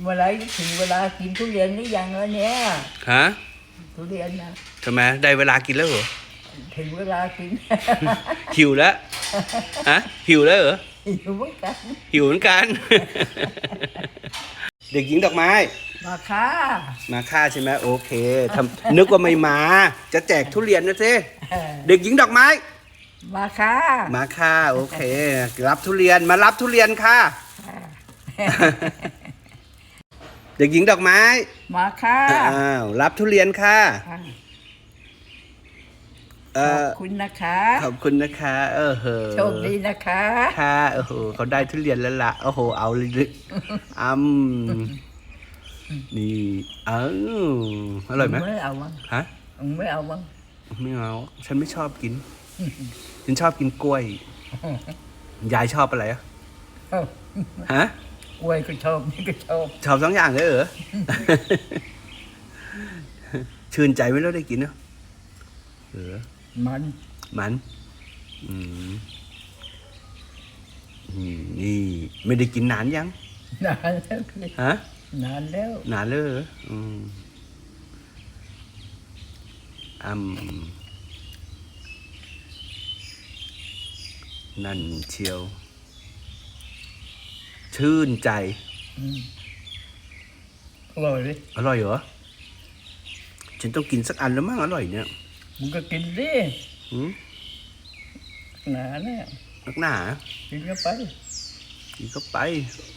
เมื่อไหรถึงเวลากินทุเรียนหรือยังแล้วเนี่ยฮะทุเรียนนะทำไมได้เวลากินแล้วเหรอถึงเวลากินหิวแล้วฮะหิวแล้วเหรออยู่เหมือนกันหิวเหมือนกัน เด็กหญิงดอกไม้ มาค่ะมาค่าใช่ไหมโอเคทำนึกว่าไม่มา จะแจกทุเรียนนะสิเออเด็กหญิงดอกไม้ มาค่ะมาค่ะโอเค รับทุเรียนมารับทุเรียนค่ะ เด็กหญิงดอกไม้ มาค่ะอ้าวรับทุเรียนค่ะค่ะเอขออบคุณนะคะขอบคุณนะคะ เออเหอะโชคดีนะคะ ค่ะโอ้โหเขาได้ทุเรียนแล้วล่ะโอ้โหเอาเลยอ้ำนี่เอ้าอร่อยไหมไม่เอามั้งฮะไม่เอามั้งไม่เอาฉันไม่ชอบกิน ฉันชอบกินกล้วย ยายชอบอะไรอะเอ้าฮะ กล้วยก็ชอบนี่ก็ชอบชอบสองอย่างเลยเหรอ ชื่นใจไหมเราได้กินเนาะเออมันมัน อืมอืมนี่ไม่ได้กินนานยัง นานแล้วสิฮะ นานแล้วนานเลยเหรออืมอืมนั่นเชียว ชื่นใจอืมอร่อยดิอร่อยเหรอ ฉันต้องกินสักอันแล้วมั้งอร่อยเนี่ยมึงก็กินดิหืมหนาแน่นักหนา กินก็ไปกินเข้าไป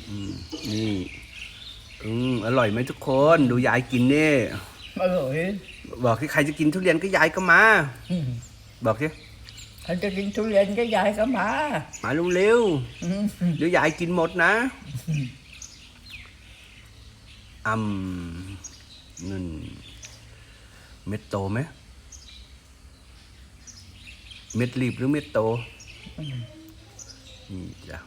อืม นี่ อืม อร่อยไหมทุกคน ดูยายกินนี่อร่อยบอกที่ใครจะกินทุเรียนก็ยายก็มา อืม บอกสิ ถ้าจะกินทุเรียนก็ยายก็มา มาเร็วอืมๆเดี๋ยวยายกินหมดนะอืมนั่นเม็ดโตไหมเม็ดรีบหรือเม็ดโตนี่จ้ะ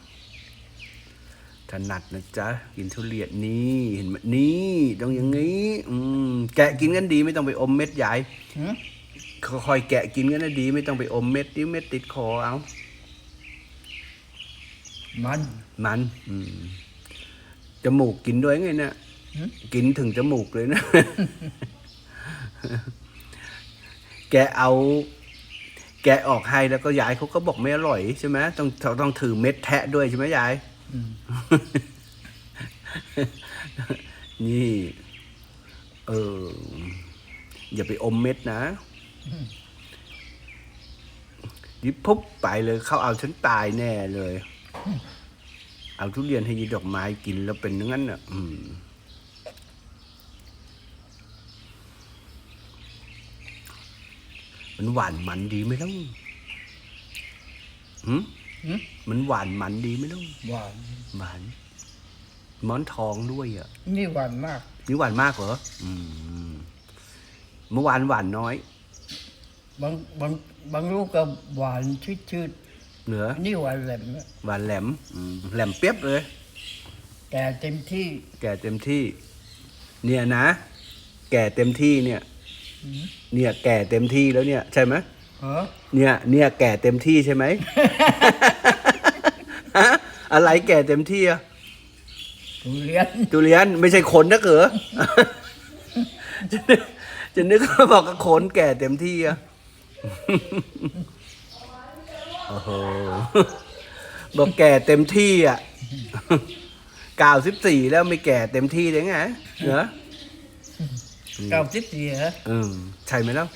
ถนัดนะจ๊ะกินทุเรียนนี่เห็นไหมนี่ต้องอย่างนี้ อืมแกะกินกันดีไม่ต้องไปอมเม็ดใหญ่หืม ค่อยๆแกะกินกันนะดี ไม่ต้องไปอมเม็ดนี่เม็ดติดคอเอามัน มัน อืมจมูกกินด้วยไงเนี่ยหืมกินถึงจมูกเลยนะ แกเอา แกะออกให้แล้วก็ยายเขาก็บอกไม่อร่อยใช่ไหมต้องต้องถือเม็ดแทะด้วยใช่ไหมยายอืมนี่ เอออย่าไปอมเม็ดนะ ยิบปุ๊บไปเลยเขาเอาฉันตายแน่เลย เอาทุเรียนให้ยีดอกไม้กินแล้วเป็นอย่างนั้นอะ อืมมันหวานมันดีไหมล่ะหืมหืมมันหวานมันดีไหมล่ะหวานหวานหมอนทองด้วยอะ นี่หวานมาก นี่หวานมากเหรอ อืม เมื่อวานหวานน้อย บางบางบางลูกก็หวานชืดชืดเหนือๆนี่หวานแหลมนะหวานแหลมอืมแหลมเปียบเลย แต่เต็มที่แก่เต็มที่ เนี่ยนะ แก่เต็มที่เนี่ยอืมเนี่ย แก่เต็มที่แล้วเนี่ย ใช่ไหมเหรอเนี่ย เนี่ย แก่เต็มที่ใช่ไหม ฮะอะไรแก่เต็มที่อะ ทุเรียนทุเรียนไม่ใช่คนนะเกอจะนึกจะนึกว่าบอกกับคนแก่เต็มที่อะ โอ้โหบอกแก่เต็มที่อะเก้าสิบสี่แล้วไม่แก่เต็มที่เลยไงเนอะเก้าสิบสี่เหรออืมใช่ไหมแล้ว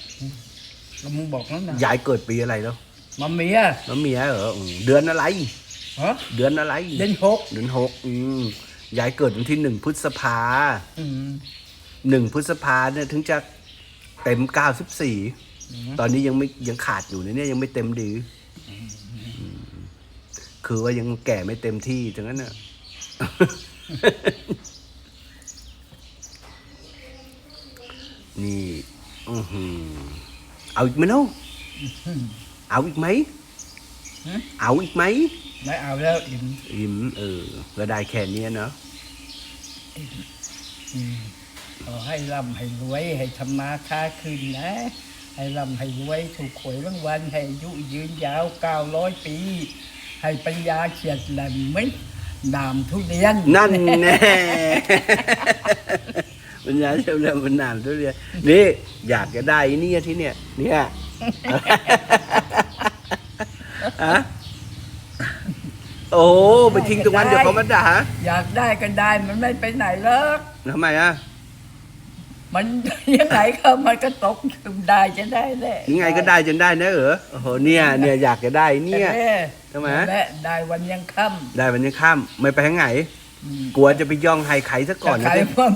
แล้วมึงบอกแล้วนะยายเกิดปีอะไรแล้วมาเมียแล้วเมียเหรออืมเดือนอะไรฮะเดือนอะไร เดือนหกเดือนหกอืมยายเกิดวันที่หนึ่งพฤษภาอืมหนึ่งพฤษภาเนี่ยถึงจะเต็มเก้าสิบสี่อืม ตอนนี้ยังไม่ยังขาดอยู่นะเนี่ยยังไม่เต็มดีอืมคือว่ายังแก่ไม่เต็มที่จังนั้นน่ะนี่อือหือเอาอีกไหมเนาะเอาอีกไหมหืมเอาอีกไหมไม่เอาแล้วอิ่มอิ่มเออก็ได้แค่เนี้ยเนาะอืมขอให้ร่ำให้รวยให้ทำมาค้าขึ้นนะ ให้ร่ำให้รวยถูกหวยรางวัลให้อายุยืนยาวเก้าร้อยปี ให้ปัญญาเฉียดแหลมไหมนามทุเรียนนั่นแน่ปัญญาเชื่อมเรื่องมันนานทุเรียนนี่อยากจะได้ไอ้เนี่ยที่เนี่ย เนี่ยฮะโอ้ไปทิ้งตรงนั้นเดี๋ยวเขามาด่าอยากได้ก็ได้มันไม่ไปไหนหรอกทำไมอะ มันยังไงก็มันก็ตกได้จะได้แหละยังไงก็ได้จนได้นะเออโอ้โหเนี่ยเนี่ยอยากจะได้เนี่ยทำไมและได้วันยังค่ได้วันนี้ข้ามไม่ไปทางไหนำกลัวจะไปย่องไฮไข่ซะก่อนถ้านะใครสิว่า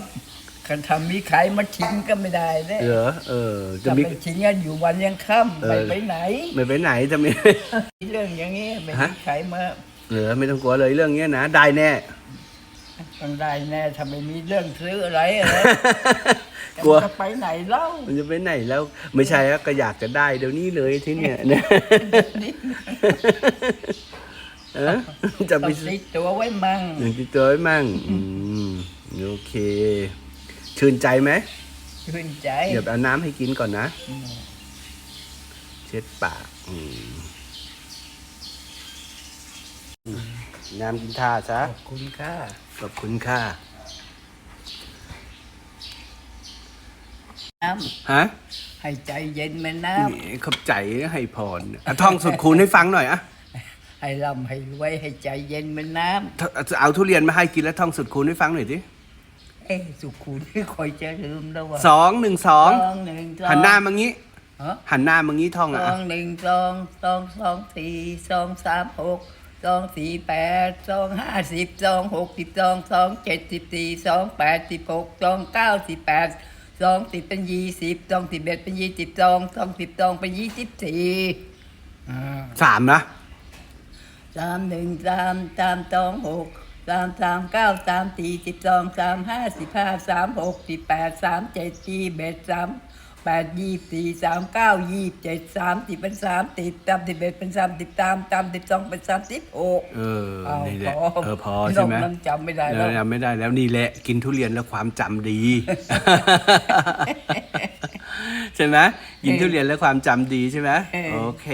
คันทำมีใครมาชิงก็ไม่ได้แน่เหรอเออ จะจะมีไปชิงกันอยู่วันยังค่ำเออไปไปไหน ไม่ไปไหนจะมีเรื่องอย่างนี้ไม่ฮะมีใครมาเหรอไม่ต้องกลัวเลยเรื่องเนี้ยนะได้แน่ต้องได้แน่ถ้าไม่มีเรื่องซื้ออะไรอะไร กลัว จะไปไหนเล่ามันจะไปไหนแล้วไม่ใช่อะก็อยากจะได้เดี๋ยวนี้เลยที่เนี่ยเนี่ยเออจะต้ไปองติดตัวไว้มั่งอย่างที่เจอมั่งอืมโอเค ชื่นใจไหมชื่นใจ เดี๋ยวเอาน้ำให้กินก่อนนะ เช็ดปากอืมน้ำกินท่าซะขอบคุณค่ะ ขอบคุณค่ะ ฮะำให้ใจเย็นแม่น้นี่ขอบใจให้พรอะท่องสุดคูณให้ฟังหน่อยอะำให้ร่ำให้รวยให้ใจเย็นแม่น้ถ้าเอาทุเรียนมาให้กินแล้วท่องสุดคูณให้ฟังหน่อยดิำ เอ๊ะสุขุนคอยจะลืมแล้วว่าสองหนึ่งสองสองหนึ่งสองหันหน้ามางี้ ฮะหันหน้ามางี้ท่องสอะองหนึ่งสองสองสองสี่สองสามหกสองสี่แปดสองห้าสิบสองหกสิบสองสองเจ็ดสิบสี่สองแปดสิบหกสองเก้าสิบแปด สองสิบเป็นยี่สิบสองสิบเอ็ดเป็นยี่สิบสองสองสิบสองเป็นยี่สิบสี่อ่าสามนะสามหนึ่งสามสามสองหกสามสามเก้าสามสี่สิบสองสามห้าสิบห้าสามหกสิบแปดสามเจ็ดสี่เบ็ดสาม แปดยี่สี่สามเก้ายี่เจ็ดสามสิบเป็นสามสิบสามสิบเอ็ดเป็นสามสิบสามสามสิบสองเป็นสามสิบหกเออเอานี่แหละพอเออพอใช่ไหมนอกนั้นจำไม่ได้แล้วเออจำไม่ได้แล้วนี่แหละกินทุเรียนแล้วความจำดี ใช่ไหมกินทุเรียนแล้วความจำดีใช่ไหมเออโอเค